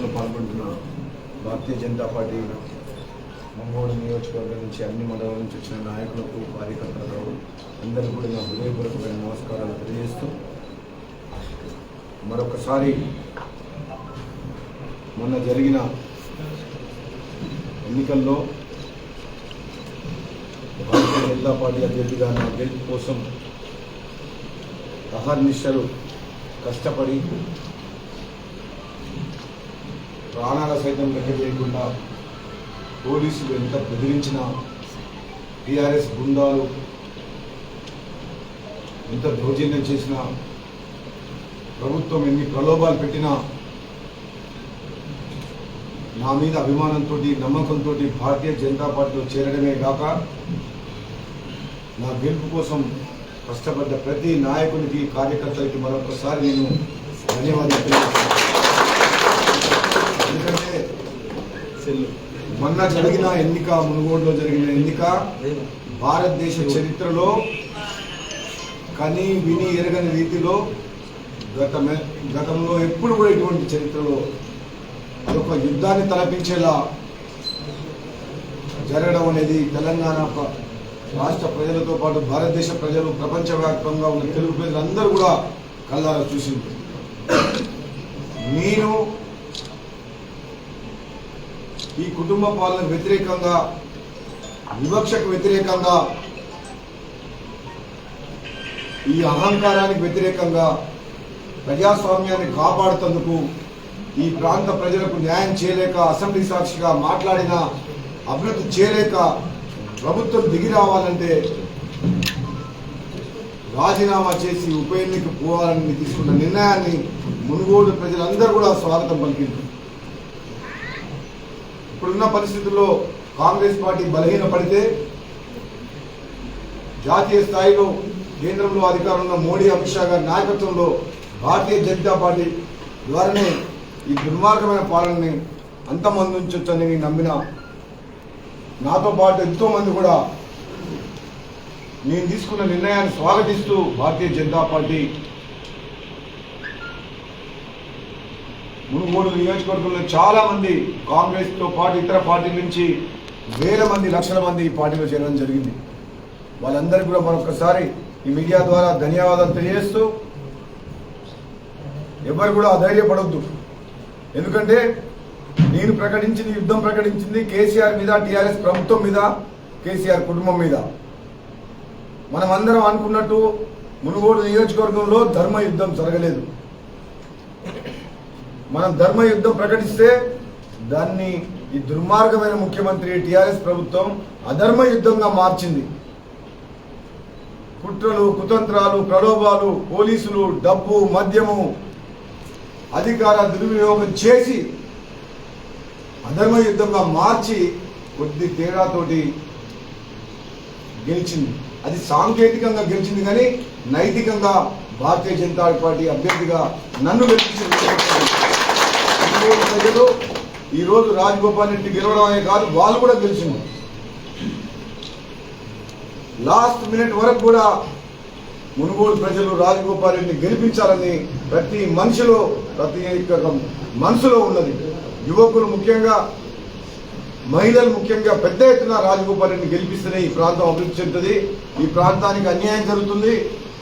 సమావేశంలో పాల్గొంటున్న భారతీయ జనతా పార్టీ మంగోడు నియోజకవర్గం నుంచి అన్ని మండలాల నుంచి వచ్చిన నాయకులకు కార్యకర్తలకు అందరూ కూడా నా హృదయపూర్వకమైన నమస్కారాలు తెలియజేస్తూ మరొకసారి మొన్న జరిగిన ఎన్నికల్లో భారతీయ జనతా పార్టీ అభ్యర్థిగా నా గెలుపు కోసం అహర్నిశలు కష్టపడి ప్రాణాల సైతం లెక్క చేయకుండా పోలీసులు ఎంత బెదిరించినా టీఆర్ఎస్ బృందాలు ఎంత దౌర్జన్యం చేసినా ప్రభుత్వం ఎన్ని ప్రలోభాలు పెట్టినా నా మీద అభిమానంతో నమ్మకంతో భారతీయ జనతా పార్టీలో చేరడమే కాక నా గెలుపు కోసం కష్టపడ్డ ప్రతి నాయకునికి కార్యకర్తలకి మరొకసారి నేను ధన్యవాదాలు తెలియజేస్తాను ఎందుకంటే మొన్న జరిగిన ఎన్నిక మునుగోడులో జరిగిన ఎన్నిక భారతదేశ చరిత్రలో కని విని ఎరగని రీతిలో గత గతంలో ఎప్పుడు కూడా ఇటువంటి చరిత్రలో అదొక యుద్ధాన్ని తలపించేలా జరగడం అనేది తెలంగాణ రాష్ట్ర ప్రజలతో పాటు భారతదేశ ప్రజలు ప్రపంచవ్యాప్తంగా ఉన్న తెలుగు ప్రజలందరూ కూడా కళ్ళారా చూసింది నేను ఈ కుటుంబ పాలన వ్యతిరేకంగా వివక్షకు వ్యతిరేకంగా ఈ అహంకారానికి వ్యతిరేకంగా ప్రజాస్వామ్యాన్ని కాపాడుతందుకు ఈ ప్రాంత ప్రజలకు న్యాయం చేయలేక అసెంబ్లీ సాక్షిగా మాట్లాడిన అభివృద్ధి చేయలేక ప్రభుత్వం దిగి రావాలంటే రాజీనామా చేసి ఉప ఎన్నిక పోవాలని తీసుకున్న నిర్ణయాన్ని మునుగోడు ప్రజలందరూ కూడా స్వాగతం పలికింది. ఇప్పుడున్న పరిస్థితుల్లో కాంగ్రెస్ పార్టీ బలహీనపడితే జాతీయ స్థాయిలో కేంద్రంలో అధికారంలో మోడీ అమిత్ షా గారి నాయకత్వంలో భారతీయ జనతా పార్టీ ద్వారానే ఈ దుర్మార్గమైన పాలనని అంతమందించొచ్చని నేను నమ్మిన నాతో పాటు ఎంతో మంది కూడా నేను తీసుకున్న నిర్ణయాన్ని స్వాగతిస్తూ భారతీయ జనతా పార్టీ మునుగోడు నియోజకవర్గంలో చాలామంది కాంగ్రెస్తో పాటు ఇతర పార్టీల నుంచి వేల మంది లక్షల మంది ఈ పార్టీలో చేరడం జరిగింది. వాళ్ళందరికీ కూడా మరొకసారి ఈ మీడియా ద్వారా ధన్యవాదాలు తెలియజేస్తూ ఎవరు కూడా అధైర్యపడొద్దు. ఎందుకంటే నేను ప్రకటించింది యుద్ధం ప్రకటించింది కేసీఆర్ మీద టీఆర్ఎస్ ప్రభుత్వం మీద కేసీఆర్ కుటుంబం మీద. మనం అందరం అనుకున్నట్టు మునుగోడు నియోజకవర్గంలో ధర్మ యుద్ధం జరగలేదు. మనం ధర్మ యుద్ధం ప్రకటిస్తే దాన్ని ఈ దుర్మార్గమైన ముఖ్యమంత్రి టిఆర్ఎస్ ప్రభుత్వం అధర్మ యుద్ధంగా మార్చింది. కుట్రలు కుతంత్రాలు ప్రలోభాలు పోలీసులు డబ్బు మద్యము అధికార దుర్వినియోగం చేసి అధర్మ యుద్ధంగా మార్చి కొద్ది తేడాతోటి గెలిచింది. అది సాంకేతికంగా గెలిచింది కానీ నైతికంగా భారతీయ జనతా పార్టీ అభ్యర్థిగా నన్ను గెలిపించింది. ఒంగోలు ప్రజలు ఈ రోజు రాజగోపాల్ రెడ్డి గెలవడమే కాదు వాళ్ళు కూడా గెలిచింది లాస్ట్ మినిట్ వరకు కూడా మునుగోడు ప్రజలు రాజగోపాల్ రెడ్డిని గెలిపించాలని ప్రతి మనిషిలో ప్రతి మనసులో ఉన్నది. యువకులు ముఖ్యంగా మహిళలు ముఖ్యంగా పెద్ద ఎత్తున రాజగోపాల్ రెడ్డిని గెలిపిస్తేనే ఈ ప్రాంతం అభివృద్ధి చెందుతుంది. ఈ ప్రాంతానికి అన్యాయం జరుగుతుంది.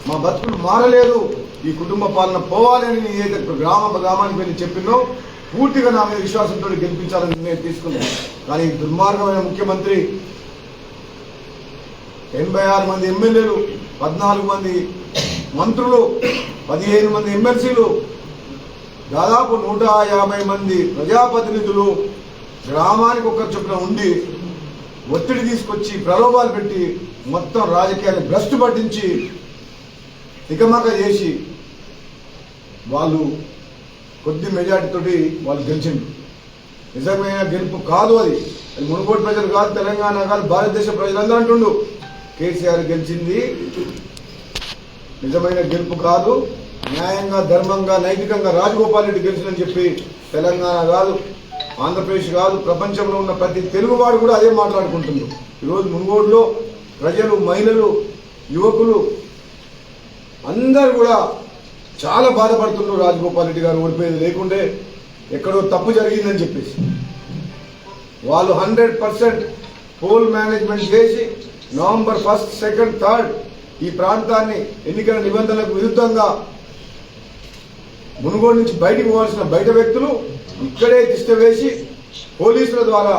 మా బతుకులు మారలేదు. ఈ కుటుంబ పాలన పోవాలని నేను ఏదైతే గ్రామ గ్రామానికి వెళ్ళి చెప్పినో పూర్తిగా నా మీద విశ్వాసంతో గెలిపించాలని నిర్ణయం తీసుకున్నాను కానీ దుర్మార్గమైన ముఖ్యమంత్రి ఎనభై ఆరు మంది ఎమ్మెల్యేలు పద్నాలుగు మంది మంత్రులు పదిహేను మంది ఎమ్మెల్సీలు దాదాపు నూట యాభై మంది ప్రజాప్రతినిధులు గ్రామానికి ఒకరు చొప్పున ఉండి ఒత్తిడి తీసుకొచ్చి ప్రలోభాలు పెట్టి మొత్తం రాజకీయాన్ని భ్రష్టు పట్టించి తికమక చేసి వాళ్ళు కొద్ది మెజార్టీతోటి వాళ్ళు గెలిచింది నిజమైన గెలుపు కాదు అది. అది మునుగోడు ప్రజలు కాదు తెలంగాణ కాదు భారతదేశ ప్రజలందరూ అంటుండు కేసీఆర్ గెలిచింది. నిజమైన గెలుపు కాదు. న్యాయంగా ధర్మంగా నైతికంగా రాజగోపాల్ రెడ్డి గెలిచిందని చెప్పి తెలంగాణ కాదు ఆంధ్రప్రదేశ్ కాదు ప్రపంచంలో ఉన్న ప్రతి తెలుగువాడు కూడా అదే మాట్లాడుకుంటుంది ఈరోజు మునుగోడులో ప్రజలు మహిళలు యువకులు అందరు కూడా చాలా బాధపడుతున్నారు రాజగోపాల్ రెడ్డి గారు ఓడిపోయేది లేకుంటే ఎక్కడో తప్పు జరిగిందని చెప్పేసి. వాళ్ళు హండ్రెడ్ పర్సెంట్ పోల్ మేనేజ్మెంట్ చేసి నవంబర్ ఫస్ట్ సెకండ్ థర్డ్ ఈ ప్రాంతాన్ని ఎన్నికల నిబంధనలకు విరుద్ధంగా మునుగోడు నుంచి బయటికి పోవాల్సిన బయట వ్యక్తులు ఇక్కడే తిష్ట వేసి పోలీసుల ద్వారా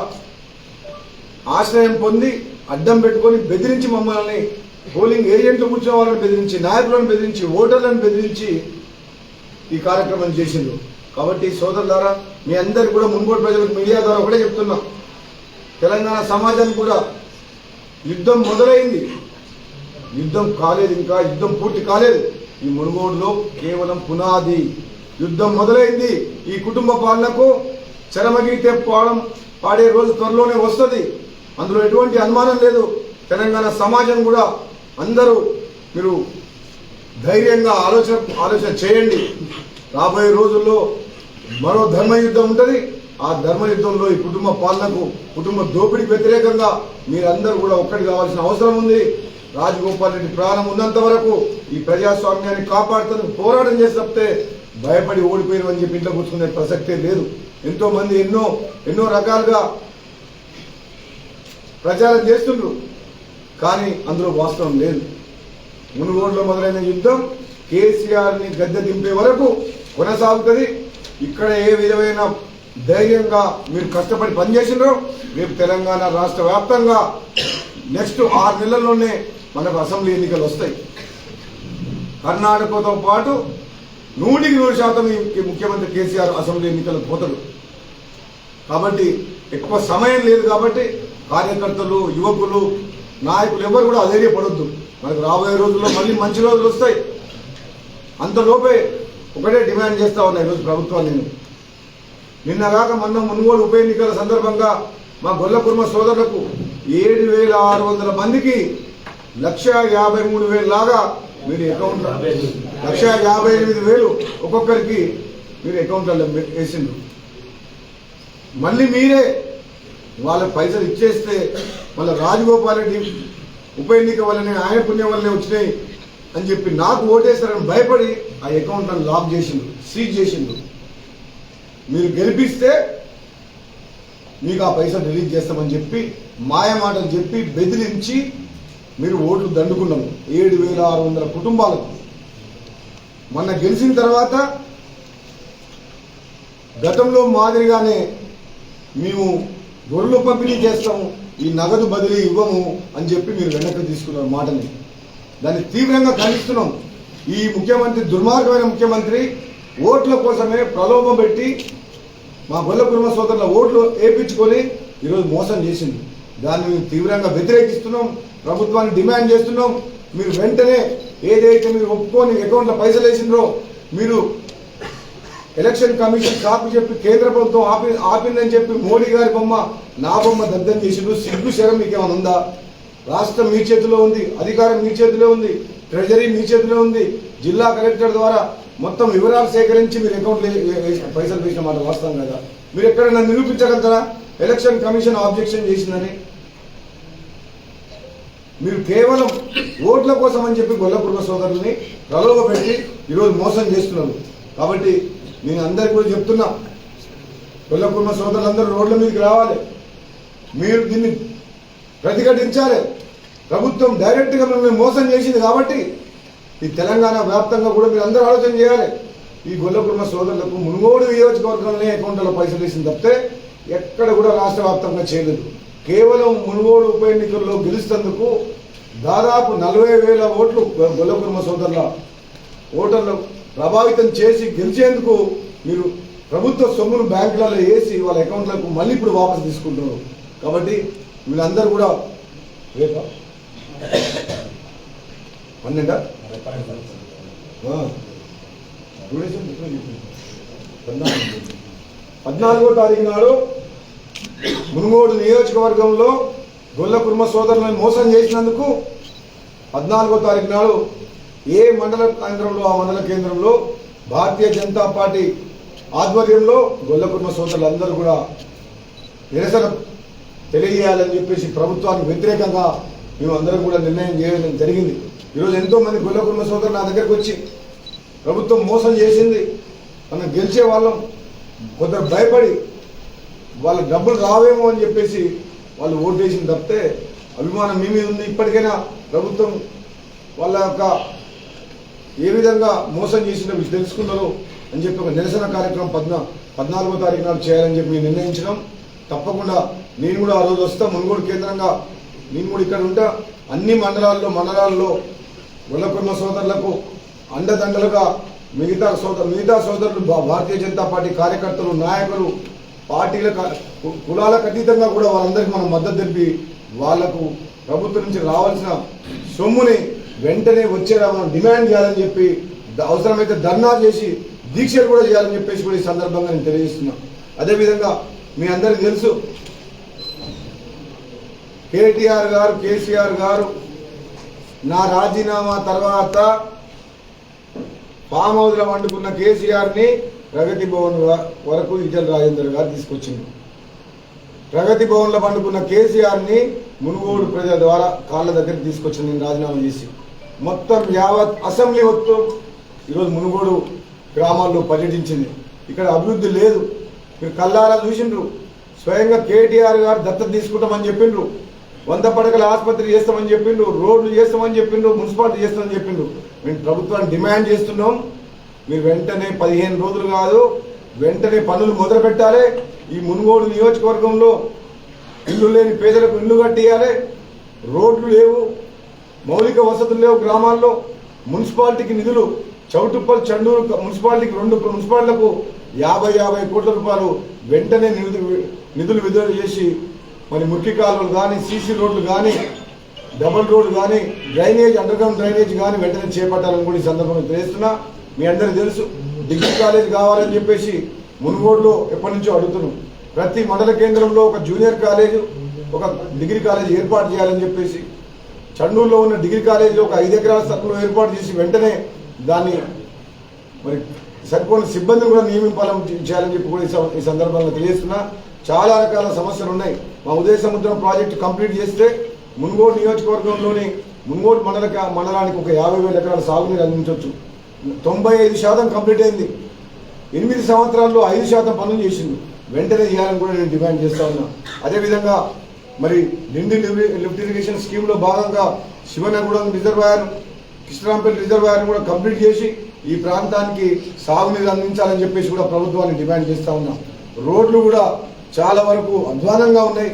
ఆశ్రయం పొంది అడ్డం పెట్టుకొని బెదిరించి మమ్మల్ని పోలింగ్ ఏజెంట్లు కూర్చున్న వాళ్ళని బెదిరించి నాయకులను బెదిరించి ఓటర్లను బెదిరించి ఈ కార్యక్రమం చేసిండు కాబట్టి సోదరులారా మీ అందరికి కూడా మున్గోడు ప్రజలకు మీడియా ద్వారా ఒకటే చెప్తున్నా. తెలంగాణ సమాజానికి కూడా యుద్ధం మొదలైంది. యుద్ధం కాలేదు ఇంకా యుద్ధం పూర్తి కాలేదు. ఈ మునుగోడులో కేవలం పునాది. యుద్ధం మొదలైంది. ఈ కుటుంబ పాలనకు చరమగీతే పాడం పాడే రోజు త్వరలోనే వస్తుంది. అందులో ఎటువంటి అనుమానం లేదు. తెలంగాణ సమాజం కూడా అందరూ మీరు ధైర్యంగా ఆలోచన ఆలోచన చేయండి. రాబోయే రోజుల్లో మరో ధర్మ యుద్ధం ఉంటుంది. ఆ ధర్మ యుద్ధంలో ఈ కుటుంబ పాలనకు కుటుంబ దోపిడీకి వ్యతిరేకంగా మీరందరూ కూడా ఒక్కటి కావాల్సిన అవసరం ఉంది. రాజగోపాల్ రెడ్డి ప్రాణం ఉన్నంత వరకు ఈ ప్రజాస్వామ్యాన్ని కాపాడుతూ పోరాటం చేసి తప్పితే భయపడి ఓడిపోయారు అని చెప్పి ఇంట్లో కూర్చుకునే ప్రసక్తే లేదు. ఎంతో మంది ఎన్నో ఎన్నో రకాలుగా ప్రచారం చేస్తుండ్రు. కానీ అందులో వాస్తవం లేదు. మునుగోడులో మొదలైన యుద్ధం కేసీఆర్ని గద్దె దింపే వరకు కొనసాగుతుంది. ఇక్కడ ఏ విధమైన ధైర్యంగా మీరు కష్టపడి పనిచేసినారో రేపు తెలంగాణ రాష్ట్ర వ్యాప్తంగా నెక్స్ట్ ఆరు నెలల్లోనే మనకు అసెంబ్లీ ఎన్నికలు వస్తాయి. కర్ణాటకతో పాటు నూటికి నూరు శాతం ఈ ముఖ్యమంత్రి కేసీఆర్ అసెంబ్లీ ఎన్నికలకు పోతాడు. కాబట్టి ఎక్కువ సమయం లేదు కాబట్టి కార్యకర్తలు యువకులు నాయకులు ఎవరు కూడా అధైర్యపడొద్దు. మనకు రాబోయే రోజుల్లో మళ్ళీ మంచి రోజులు వస్తాయి. అంతలోపే ఒకటే డిమాండ్ చేస్తా ఉన్నా ఈరోజు ప్రభుత్వాన్ని నేను. నిన్నగాక మొన్న మునుగోడు ఉప ఎన్నికల సందర్భంగా మా గొల్ల కుర్మ సోదరులకు ఏడు వేల ఆరు వందల మందికి లక్ష యాభై మూడు వేలు లాగా మీరు అకౌంట్ లక్ష యాభై ఎనిమిది వేలు ఒక్కొక్కరికి మీరు అకౌంట్లో వేసిండ్రు. మళ్ళీ మీరే వాళ్ళ పైసలు ఇచ్చేస్తే మళ్ళీ రాజగోపాల్ రెడ్డి ఉప ఎన్నిక వల్లనే ఆయన పుణ్యం వల్లనే వచ్చినాయి అని చెప్పి నాకు ఓటేస్తారని భయపడి ఆ అకౌంట్ లాక్ చేసిండు సీజ్ చేసిండు. మీరు గెలిపిస్తే మీకు ఆ పైసలు రిలీజ్ చేస్తామని చెప్పి మాయ మాటలు చెప్పి బెదిరించి మీరు ఓట్లు దండుకున్నాము. ఏడు వేల ఆరు వందల కుటుంబాలకు. మొన్న గెలిచిన తర్వాత గతంలో మాదిరిగానే మేము గొర్రెలు పంపిణీ చేస్తాము ఈ నగదు బదిలీ ఇవ్వము అని చెప్పి మీరు వెనక్కి తీసుకున్న మాటని. దాన్ని తీవ్రంగా ఖండిస్తున్నాం. ఈ ముఖ్యమంత్రి దుర్మార్గమైన ముఖ్యమంత్రి ఓట్ల కోసమే ప్రలోభం పెట్టి మా గొల్ల కుటుంబ సోదరుల ఓట్లు వేయించుకొని ఈరోజు మోసం చేసింది. దాన్ని మేము తీవ్రంగా వ్యతిరేకిస్తున్నాం ప్రభుత్వాన్ని డిమాండ్ చేస్తున్నాం. మీరు వెంటనే ఏదైతే మీరు ఒప్పుకొని అకౌంట్లో పైసలు వేసిండ్రో మీరు ఎలక్షన్ కమిషన్ కాపీ చెప్పి కేంద్ర ప్రభుత్వం ఆపి ఆపిందని చెప్పి మోడీ గారి బొమ్మ నా బొమ్మ దగ్ధం చేసిండు. సిగ్గు శరం మీకేమైనా ఉందా? రాష్ట్రం మీ చేతిలో ఉంది అధికారం మీ చేతిలో ఉంది ట్రెజరీ మీ చేతిలో ఉంది. జిల్లా కలెక్టర్ ద్వారా మొత్తం వివరాలు సేకరించి మీరు అకౌంట్ పైసలు వేసిన మాట వాస్తవం కదా? మీరు ఎక్కడైనా నిరూపించగలుగుతారా? ఎలక్షన్ కమిషన్ ఆబ్జెక్షన్ చేసిందని? మీరు కేవలం ఓట్ల కోసం అని చెప్పి గొల్లపుర్మ సోదరుల్ని ప్రలోభ పెట్టి ఈరోజు మోసం చేస్తున్నారు. కాబట్టి నేను అందరికి కూడా చెప్తున్నా. గొల్లపుర్మ సోదరులందరూ రోడ్ల మీదకి రావాలి. మీరు దీన్ని ప్రతిఘటించాలి. ప్రభుత్వం డైరెక్ట్గా మిమ్మల్ని మోసం చేసింది కాబట్టి ఈ తెలంగాణ వ్యాప్తంగా కూడా మీరు అందరూ ఆలోచన చేయాలి. ఈ గొల్లకుర్మ సోదరులకు మునుగోడు నియోజకవర్గంలోనే అకౌంట్లో పైసలు వేసింది తప్పితే ఎక్కడ కూడా రాష్ట్ర వ్యాప్తంగా చేయలేదు. కేవలం మునుగోడు ఉప ఎన్నికల్లో గెలుస్తందుకు దాదాపు నలభై వేల ఓట్లు గొల్లకుర్మ సోదరుల ఓటర్లు ప్రభావితం చేసి గెలిచేందుకు మీరు ప్రభుత్వ సొమ్మును బ్యాంకులలో వేసి వాళ్ళ అకౌంట్లకు మళ్ళీ ఇప్పుడు వాపసు తీసుకుంటున్నారు. కాబట్టి వీళ్ళందరూ కూడా రేపా? పన్నెండా? పద్నాలుగో. తారీఖు నాడు మునుగోడు నియోజకవర్గంలో గొల్ల కుర్మ సోదరులను మోసం చేసినందుకు పద్నాలుగో తారీఖు నాడు ఏ మండల కేంద్రంలో ఆ మండల కేంద్రంలో భారతీయ జనతా పార్టీ ఆధ్వర్యంలో గొల్లకుర్మ సోదరులందరూ కూడా నిరసన తెలియజేయాలని చెప్పేసి ప్రభుత్వానికి వ్యతిరేకంగా మేము కూడా నిర్ణయం చేయడం జరిగింది. ఈరోజు ఎంతో మంది గొల్ల సోదరులు నా దగ్గరకు వచ్చి ప్రభుత్వం మోసం చేసింది. మనం గెలిచే వాళ్ళం. కొందరు భయపడి వాళ్ళ డబ్బులు రావేమో అని చెప్పేసి వాళ్ళు ఓటు వేసింది తప్పితే అభిమానం మీ మీద ఉంది. ఇప్పటికైనా ప్రభుత్వం వాళ్ళ యొక్క ఏ విధంగా మోసం చేసిన మీరు తెలుసుకున్నారు అని చెప్పి ఒక నిరసన కార్యక్రమం పద్నా పద్నాలుగో తారీఖు నాడు చేయాలని చెప్పి మేము నిర్ణయించడం తప్పకుండా నేను కూడా ఆ రోజు వస్తా మునుగోడు కేంద్రంగా నేను కూడా ఇక్కడ ఉంటా. అన్ని మండలాల్లో మండలాల్లో గొల్లకుర్మ సోదరులకు అండదండలుగా మిగతా సోదరు మిగతా సోదరులు భా- భారతీయ జనతా పార్టీ కార్యకర్తలు నాయకులు పార్టీల కులాలకు అతీతంగా కూడా వాళ్ళందరికీ మనం మద్దతు తెలిపి వాళ్ళకు ప్రభుత్వం నుంచి రావాల్సిన సొమ్ముని వెంటనే వచ్చేలా మనం డిమాండ్ చేయాలని చెప్పి అవసరమైతే ధర్నా చేసి దీక్షలు కూడా చేయాలని చెప్పేసి కూడా ఈ సందర్భంగా నేను తెలియజేస్తున్నా. అదేవిధంగా మీ అందరికీ తెలుసు కేటీఆర్ గారు కేసీఆర్ గారు నా రాజీనామా తర్వాత ఫామ్ హౌస్లో వండుకున్న కేసీఆర్ని ప్రగతి భవన్ వరకు ఈటల రాజేందర్ గారు తీసుకొచ్చింది ప్రగతి భవన్లో పండుకున్న కేసీఆర్ని మునుగోడు ప్రజల ద్వారా కాళ్ళ దగ్గరికి తీసుకొచ్చింది నేను రాజీనామా చేసి. మొత్తం యావత్ అసెంబ్లీ మొత్తం ఈరోజు మునుగోడు గ్రామాల్లో పర్యటించింది. ఇక్కడ అభివృద్ధి లేదు. మీరు కల్లారా చూసిండ్రు. స్వయంగా కేటీఆర్ గారు దత్తత తీసుకుంటామని చెప్పిండ్రు. వంద పడకల ఆసుపత్రి చేస్తామని చెప్పిండ్రు. రోడ్లు చేస్తామని చెప్పిండ్రు. మున్సిపాలిటీ చేస్తామని చెప్పిండ్రు. మేము ప్రభుత్వాన్ని డిమాండ్ చేస్తున్నాం. మీరు వెంటనే పదిహేను రోజులు కాదు వెంటనే పనులు మొదలు పెట్టాలి. ఈ మునుగోడు నియోజకవర్గంలో ఇల్లు లేని పేదలకు ఇల్లు కట్టియాలి. రోడ్లు లేవు. మౌలిక వసతులు లేవు గ్రామాల్లో. మున్సిపాలిటీకి నిధులు చౌటుప్పల్ చండూరు మున్సిపాలిటీకి రెండు మున్సిపాలిటీలకు యాభై యాభై కోట్ల రూపాయలు వెంటనే నిధులు నిధులు విడుదల చేసి మరి మురికి కాలువలు కానీ సీసీ రోడ్లు కానీ డబుల్ రోడ్డు కానీ డ్రైనేజ్ అండర్గ్రౌండ్ డ్రైనేజ్ కానీ వెంటనే చేపట్టాలని కూడా ఈ సందర్భంగా తెలియస్తున్నా మీ అందరికీ తెలుసు డిగ్రీ కాలేజ్ కావాలని చెప్పేసి మునుగోడులో ఎప్పటి నుంచో అడుగుతున్నాం. ప్రతి మండల కేంద్రంలో ఒక జూనియర్ కాలేజ్ ఒక డిగ్రీ కాలేజ్ ఏర్పాటు చేయాలని చెప్పేసి చండూరులో ఉన్న డిగ్రీ కాలేజీలో ఒక ఐదు ఎకరాల స్థలంలో ఏర్పాటు చేసి వెంటనే దాన్ని మరి సరిపోయిన సిబ్బందిని కూడా నియమింపాలని చేయాలని చెప్పి కూడా ఈ సందర్భంగా తెలియజేస్తున్నా. చాలా రకాల సమస్యలు ఉన్నాయి. మా ఉదయ సముద్రం ప్రాజెక్టు కంప్లీట్ చేస్తే మున్గోడు నియోజకవర్గంలోని మున్గోడు మండల మండలానికి ఒక యాభై వేల ఎకరాల సాగునీరు అందించవచ్చు తొంభై ఐదు శాతం కంప్లీట్ అయింది. ఎనిమిది సంవత్సరాల్లో ఐదు శాతం పనులు చేసింది. వెంటనే చేయాలని కూడా నేను డిమాండ్ చేస్తా ఉన్నా. అదేవిధంగా మరి నిండి లిఫ్ట్ ఇరిగేషన్ స్కీమ్లో భాగంగా శివనగూడెం రిజర్వాయర్ కృష్ణరాంపల్లి రిజర్వాయర్ కూడా కంప్లీట్ చేసి ఈ ప్రాంతానికి సాగునీరు అందించాలని చెప్పేసి కూడా ప్రభుత్వాన్ని డిమాండ్ చేస్తా ఉన్నాం. రోడ్లు కూడా చాలా వరకు అధ్వానంగా ఉన్నాయి.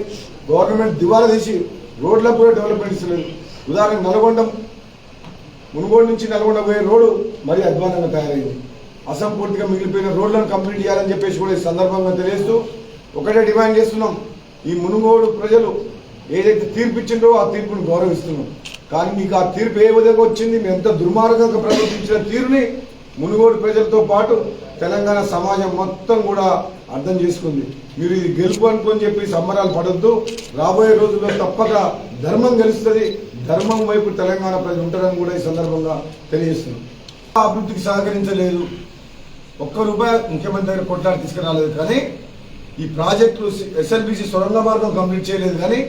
గవర్నమెంట్ దివాలా తీసి రోడ్లకు కూడా డెవలప్మెంట్ ఇస్తలేదు ఉదాహరణకు నల్గొండం మునుగోడు నుంచి నల్గొండ పోయే రోడ్డు మరీ అధ్వానంగా తయారైంది. అసంపూర్తిగా మిగిలిపోయిన రోడ్లను కంప్లీట్ చేయాలని చెప్పేసి కూడా ఈ సందర్భంగా తెలియజేస్తూ ఒకటే డిమాండ్ చేస్తున్నాం. ఈ మునుగోడు ప్రజలు ఏదైతే తీర్పు ఇచ్చిందో ఆ తీర్పును గౌరవిస్తున్నాం. కానీ మీకు ఆ తీర్పు ఏ విధంగా వచ్చింది? మేము ఎంత దుర్మార్గంగా ప్రవర్తించిన తీరుని మునుగోడు ప్రజలతో పాటు తెలంగాణ సమాజం మొత్తం కూడా అర్థం చేసుకుంది. మీరు ఇది గెలుపు అనుకోని చెప్పి సంబరాలు పడొద్దు. రాబోయే రోజుల్లో తప్పక ధర్మం గెలుస్తుంది. ధర్మం వైపు తెలంగాణ ప్రజలు ఉంటారని కూడా ఈ సందర్భంగా తెలియజేస్తున్నాం. అభివృద్ధికి సహకరించలేదు. ఒక్క రూపాయి ముఖ్యమంత్రి దగ్గర కొట్లాడి తీసుకురాలేదు. కానీ ఈ ప్రాజెక్టులు ఎస్ఎల్బిసి సొరంగ మార్గం కంప్లీట్ చేయలేదు కానీ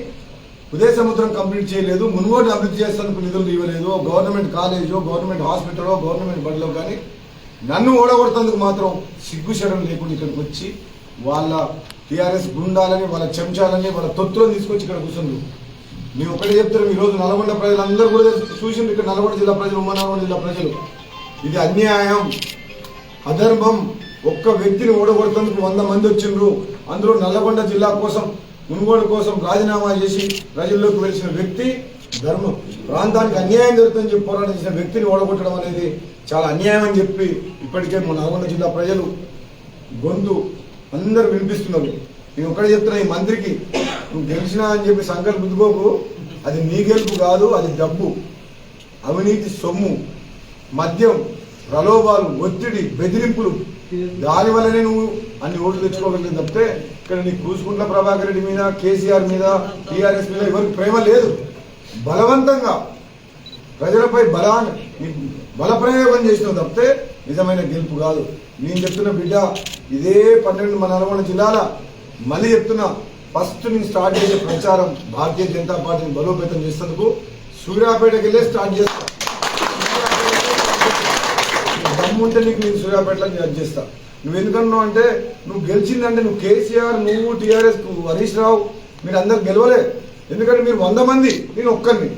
ఉదయ సముద్రం కంప్లీట్ చేయలేదు మున్గోటి అభివృద్ధి చేస్తానికి నిధులు ఇవ్వలేదు గవర్నమెంట్ కాలేజో గవర్నమెంట్ హాస్పిటలో గవర్నమెంట్ బడిలో కానీ నన్ను ఓడగొడుతందుకు మాత్రం సిగ్గుశరం లేకుండా ఇక్కడికి వచ్చి వాళ్ళ టీఆర్ఎస్ గుండాలని వాళ్ళ చెంచాలని వాళ్ళ తొత్తులను తీసుకొచ్చి ఇక్కడ కూర్చుండ్రు. మేము ఒకటే చెప్తున్నాం ఈరోజు రోజు నల్గొండ ప్రజలందరూ కూడా చూసిండ్రు ఇక్కడ నల్గొండ జిల్లా ప్రజలు ఉమ్మడి నల్గొండ జిల్లా ప్రజలు. ఇది అన్యాయం. అధర్మం. ఒక్క వ్యక్తిని ఓడగొడుతందుకు వంద మంది వచ్చిండ్రు. అందులో నల్లగొండ జిల్లా కోసం మునుగోడు కోసం రాజీనామా చేసి ప్రజల్లోకి వెలిసిన వ్యక్తి ధర్మం. ప్రాంతానికి అన్యాయం జరుగుతుందని చెప్పి పోరాటం చేసిన వ్యక్తిని ఓడగొట్టడం అనేది చాలా అన్యాయం అని చెప్పి ఇప్పటికే మన నల్గొండ జిల్లా ప్రజలు గొంతు అందరూ వినిపిస్తున్నారు. నేను ఒకటే చెప్తున్నా ఈ మంత్రికి నువ్వు గెలిచినా అని చెప్పి సంకల్పించుకోకు అది నీ గెలుపు కాదు అది డబ్బు. అవినీతి సొమ్ము. మద్యం ప్రలోభాలు ఒత్తిడి బెదిరింపులు. దాని వల్లనే నువ్వు అన్ని ఓట్లు తెచ్చుకోగలిగింది తప్పితే ఇక్కడ నీ కూసుకుంట్ల ప్రభాకర్ రెడ్డి మీద కేసీఆర్ మీద టీఆర్ఎస్ మీద ఎవరికి ప్రేమ లేదు. బలవంతంగా ప్రజలపై బలాన్ని నీకు బల ప్రయోగం తప్పితే నిజమైన గెలుపు కాదు. నేను చెప్తున్న బిడ్డ ఇదే పన్నెండు మన నల్గొండ జిల్లాల మళ్ళీ చెప్తున్నా ఫస్ట్ నేను స్టార్ట్ చేసే ప్రచారం భారతీయ జనతా పార్టీని బలోపేతం చేసేందుకు సూర్యాపేటకి వెళ్ళే స్టార్ట్ చేస్తా. దమ్ముంటే నీకు నేను సూర్యాపేటలో జడ్జ్ చేస్తా. నువ్వు ఎందుకన్నావు అంటే నువ్వు గెలిచిందంటే నువ్వు కేసీఆర్ నువ్వు టీఆర్ఎస్ హరీష్ రావు మీరు అందరు గెలవలే. ఎందుకంటే మీరు వంద మంది నేను ఒక్కరిని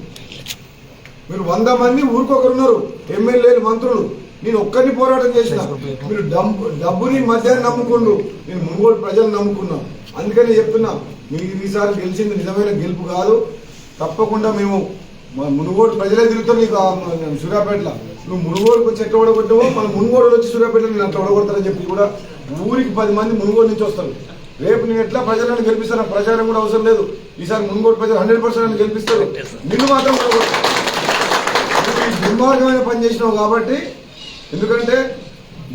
మీరు వంద మంది ఊరికొకరు ఉన్నారు ఎమ్మెల్యేలు మంత్రులు. నేను ఒక్కరిని పోరాటం చేసిన. మీరు డబ్బు డబ్బుని మధ్యాహ్నం నమ్ముకుండు నేను మునుగోడు ప్రజలు నమ్ముకున్నా. అందుకని చెప్తున్నా మీరు ఈసారి గెలిచింది నిజమైన గెలుపు కాదు. తప్పకుండా మేము మునుగోడు ప్రజలే తిరుగుతాం నీకు సూర్యాపేటలో నువ్వు మునుగోడుకు వచ్చి ఎట్లా ఓడగొట్టావో మన మునుగోడు వచ్చి సూర్యాపేట నేను అట్లా ఓడగొడతారని చెప్పి కూడా ఊరికి పది మంది మునుగోడు నుంచి వస్తారు. రేపు నేను ఎట్లా ప్రజలను గెలిపిస్తాను ప్రచారం కూడా అవసరం లేదు. ఈసారి మునుగోడు ప్రజలు హండ్రెడ్ పర్సెంట్ గెలిపిస్తారు. నిన్ను మాత్రం దుర్మార్గమైన పని చేసినావు కాబట్టి ఎందుకంటే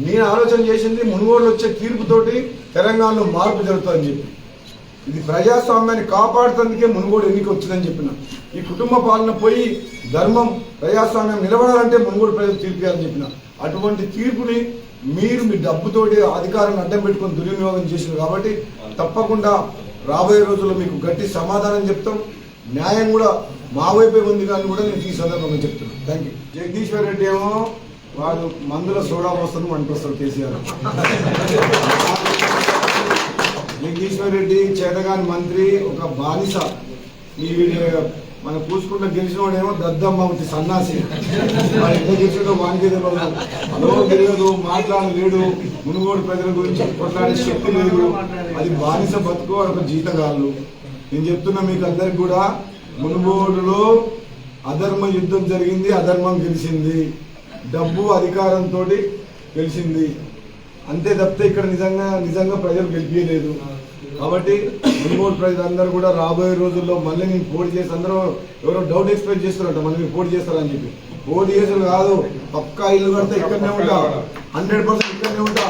నేను ఆలోచన చేసింది మునుగోడు వచ్చే తీర్పుతోటి తెలంగాణలో మార్పు జరుగుతుందని చెప్పి. ఇది ప్రజాస్వామ్యాన్ని కాపాడుతందుకే మునుగోడు ఎన్నిక వచ్చిందని చెప్పిన. ఈ కుటుంబ పాలన పోయి ధర్మం ప్రజాస్వామ్యం నిలబడాలంటే మునుగోడు ప్రజలు తీర్పు అని చెప్పిన. అటువంటి తీర్పుని మీరు మీ డబ్బుతోటి అధికారాన్ని అడ్డం పెట్టుకుని దుర్వినియోగం చేసినారు కాబట్టి తప్పకుండా రాబోయే రోజుల్లో మీకు గట్టి సమాధానం చెప్తాం. న్యాయం కూడా మా వైపే ఉంది కానీ కూడా నేను ఈ సందర్భంగా చెప్తున్నాను. థ్యాంక్ యూ జగదీశ్వర్ రెడ్డి ఏమో వాడు మందుల సోడా వస్తుంది అంటుస్తారు కేసీఆర్. జగదీశ్వర్ రెడ్డి చేతగాని మంత్రి ఒక బానిస ఈ వీడి- మన పూసుకుంట గెలిచినోడేమో దద్దమ్మ ఒకటి సన్నాసి. వాడు ఎంత గెలిచిందో వానికి తెలియదు అదో తెలియదు మాట్లాడలేడు మునుగోడు ప్రజల గురించి కొట్లాడే శక్తి లేదు. అది బానిస బతుకు ఒక జీతగాళ్ళు. నేను చెప్తున్నా మీకు అందరికి కూడా మునుగోడులో అధర్మ యుద్ధం జరిగింది అధర్మం గెలిచింది. డబ్బు అధికారంతో గెలిచింది. అంతే తప్పితే ఇక్కడ నిజంగా నిజంగా ప్రజలు గెలిపించలేదు కాబట్టి మునుగోలు ప్రజలు అందరు కూడా రాబోయే రోజుల్లో మళ్ళీ నేను పోటీ చేసి అందరూ ఎవరో డౌట్ ఎక్స్పెక్ట్ చేస్తారంట మళ్ళీ మీరు పోటీ చేస్తారని చెప్పి. పోటీ చేసారు కాదు పక్కా ఇల్లు కడితే ఇక్కడనే ఉంటా. హండ్రెడ్ పర్సెంట్ ఇక్కడనే ఉంటా.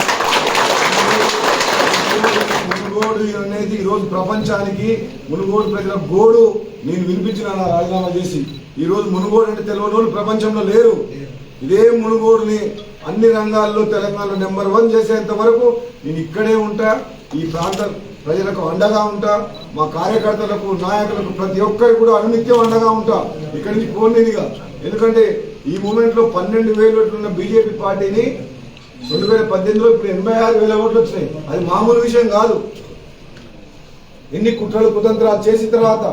మునుగోడు అనేది ఈరోజు ప్రపంచానికి మునుగోడు ప్రజల గోడు. నేను వినిపించిన నా రాజీనామా చేసి ఈరోజు మునుగోడు అంటే తెలియని వాళ్ళు ప్రపంచంలో లేరు. ఇదే మునుగోడుని అన్ని రంగాల్లో తెలంగాణలో నెంబర్ వన్ చేసేంత వరకు నేను ఇక్కడే ఉంటా. ఈ ప్రాంతం ప్రజలకు అండగా ఉంటా. మా కార్యకర్తలకు నాయకులకు ప్రతి ఒక్కరికి కూడా అనునిత్యం అండగా ఉంటా. ఇక్కడి నుంచి పోనేదిగా ఎందుకంటే ఈ మూమెంట్లో పన్నెండు వేలు ఉన్న బీజేపీ పార్టీని రెండు వేల పద్దెనిమిదిలో ఇప్పుడు ఎనభై ఆరు వేల ఓట్లు వచ్చినాయి. అది మామూలు విషయం కాదు. ఎన్ని కుట్రలు కుతంత్రాలు చేసిన తర్వాత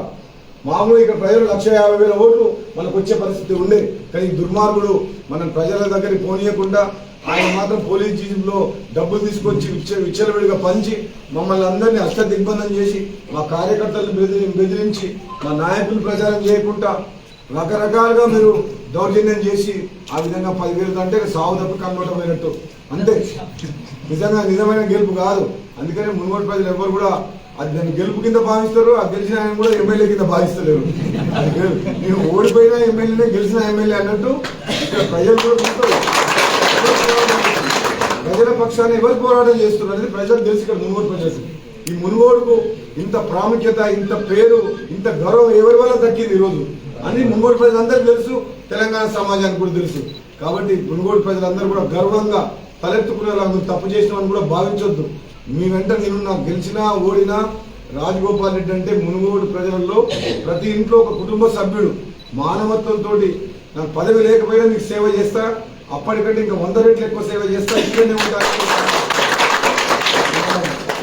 మామూలు ఇక్కడ ప్రజలు లక్ష యాభై వేల ఓట్లు మనకు వచ్చే పరిస్థితి ఉండే. కానీ దుర్మార్గుడు మనం ప్రజల దగ్గరికి పోనీయకుండా ఆయన మాత్రం పోలీస్ జీపులో డబ్బులు తీసుకొచ్చి విచ్చ విచ్చలవిడిగా పంచి మమ్మల్ని అందరినీ అష్ట దిగ్బంధం చేసి మా కార్యకర్తలను బెదిరి బెదిరించి మా నాయకులు ప్రచారం చేయకుండా రకరకాలుగా మీరు దౌర్జన్యం చేసి ఆ విధంగా పదివేలు అంటే సాగు తప్పి కన్వర్టమైనట్టు అంతే నిజంగా నిజమైన గెలుపు కాదు. అందుకనే మునుగోడు ప్రజలు ఎవరు కూడా అది దాన్ని గెలుపు కింద భావిస్తారు అది గెలిచిన ఆయన కూడా ఎమ్మెల్యే కింద భావిస్తలేరు. అది నేను ఓడిపోయిన ఎమ్మెల్యేనే గెలిచిన ఎమ్మెల్యే అన్నట్టు ఇక్కడ ప్రజలు కూడా ప్రజల పక్షాన్ని ఎవరు పోరాటం చేస్తున్నారు ప్రజలు తెలిసి ఇక్కడ మునుగోడు ప్రజలు ఈ మునుగోడుకు ఇంత ప్రాముఖ్యత ఇంత పేరు ఇంత గౌరవం ఎవరి వల్ల దక్కింది ఈరోజు? అని మునుగోడు ప్రజలందరికీ తెలుసు తెలంగాణ సమాజానికి కూడా తెలుసు. కాబట్టి మునుగోడు ప్రజలందరూ కూడా గర్వంగా తలెత్తుకునేలా నువ్వు తప్పు చేసినామని కూడా భావించొద్దు. మీ వెంట నేనున్నా గెలిచినా ఓడినా రాజగోపాల్ రెడ్డి అంటే మునుగోడు ప్రజలలో ప్రతి ఇంట్లో ఒక కుటుంబ సభ్యుడు. మానవత్వంతో నాకు పదవి లేకపోయినా మీకు సేవ చేస్తా అప్పటికంటే ఇంకా వంద రెట్లు ఎక్కువ సేవ చేస్తా ఇక్కడనే ఉంటా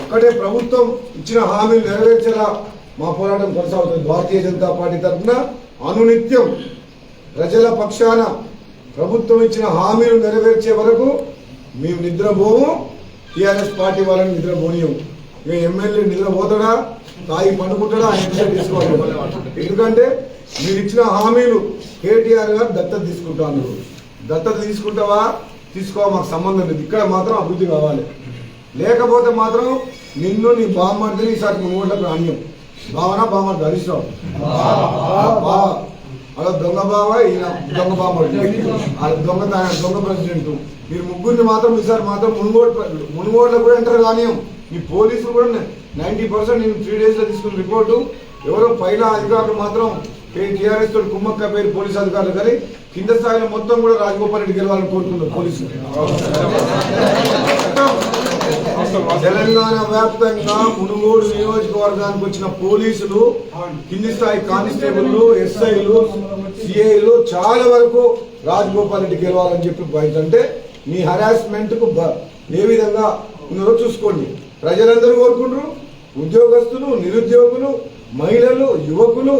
ఒక్కటే ప్రభుత్వం ఇచ్చిన హామీలు నెరవేర్చేలా మా పోరాటం కొనసాగుతుంది. భారతీయ జనతా పార్టీ తరఫున అనునిత్యం ప్రజల పక్షాన ప్రభుత్వం ఇచ్చిన హామీలు నెరవేర్చే వరకు మేము నిద్రపోము. టీఆర్ఎస్ పార్టీ వాళ్ళని నిద్రపోనియం. ఇక ఎమ్మెల్యే నిద్రపోతాడా? తాగి పండుకుంటాడా? ఆయన తీసుకోవాలి. ఎందుకంటే మీరు ఇచ్చిన హామీలు కేటీఆర్ గారు దత్తత తీసుకుంటాను దత్తత తీసుకుంటావా? తీసుకోవా మాకు సంబంధం లేదు. ఇక్కడ మాత్రం అభివృద్ధి కావాలి. లేకపోతే మాత్రం నిన్ను నీ బామ్మర్దిని ఈసారి మునుగోట్లకు రాణ్యం భావన బామ్మర్ది హరీష్ బావ అలా దొంగ బావ ఈయన దొంగ బామ్మర్ది. అలా దొంగ దొంగ ప్రెసిడెంట్. మీరు ముగ్గురిని మాత్రం ఈసారి మాత్రం మునుగోడు మునుగోడులో కూడా ఎంటర్ కానీయం మీ పోలీసులు కూడా నైన్టీ పర్సెంట్ నేను త్రీ డేస్లో తీసుకున్న రిపోర్టు. ఎవరో పైన అధికారులు మాత్రం టీఆర్ఎస్ తోటి కుమ్మక్క పేరు పోలీస్ అధికారులు కానీ కింద స్థాయిలో మొత్తం కూడా రాజగోపాల్ రెడ్డి గెలవాలని కోరుకున్నారు పోలీసులు తెలంగాణ వ్యాప్తంగా మునుగోడు నియోజకవర్గానికి వచ్చిన పోలీసులు కింది స్థాయి కానిస్టేబుల్లు ఎస్ఐలు సిఐలు చాలా వరకు రాజగోపాల్ రెడ్డి గెలవాలని చెప్పి బయట అంటే మీ హరాస్మెంట్కు ఏ విధంగా ఉన్నారో చూసుకోండి. ప్రజలందరూ కోరుకుంటారు. ఉద్యోగస్తులు నిరుద్యోగులు మహిళలు యువకులు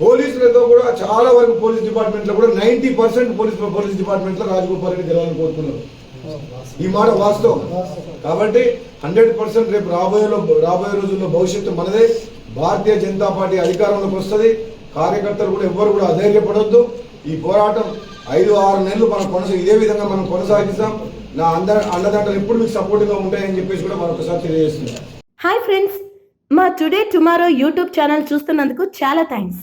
పోలీసులతో కూడా చాలా వరకు పోలీస్ డిపార్ట్మెంట్లో కూడా నైంటీ పర్సెంట్ పోలీస్ పోలీస్ డిపార్ట్మెంట్లో రాజగోపాల్ రెడ్డి గెలవాలని కోరుతున్నారు ఈ మాట వాస్తవం. కాబట్టి హండ్రెడ్ పర్సెంట్ రేపు రాబోయే రాబోయే రోజుల్లో భవిష్యత్తు మనదే. భారతీయ జనతా పార్టీ అధికారంలోకి వస్తుంది. కార్యకర్తలు కూడా ఎవ్వరు కూడా అధైర్యపడొద్దు. ఈ పోరాటం ఐదు ఆరు నెలలు మనం కొనసాగి ఇదే విధంగా మనం కొనసాగిస్తాం. నా అందరి అండదండలు ఎప్పుడు మీకు సపోర్ట్గా ఉంటాయని చెప్పేసి కూడా మరొకసారి తెలియజేస్తున్నాం హాయ్ ఫ్రెండ్స్ మా టుడే టుమారో యూట్యూబ్ ఛానల్ చూస్తున్నందుకు చాలా థ్యాంక్స్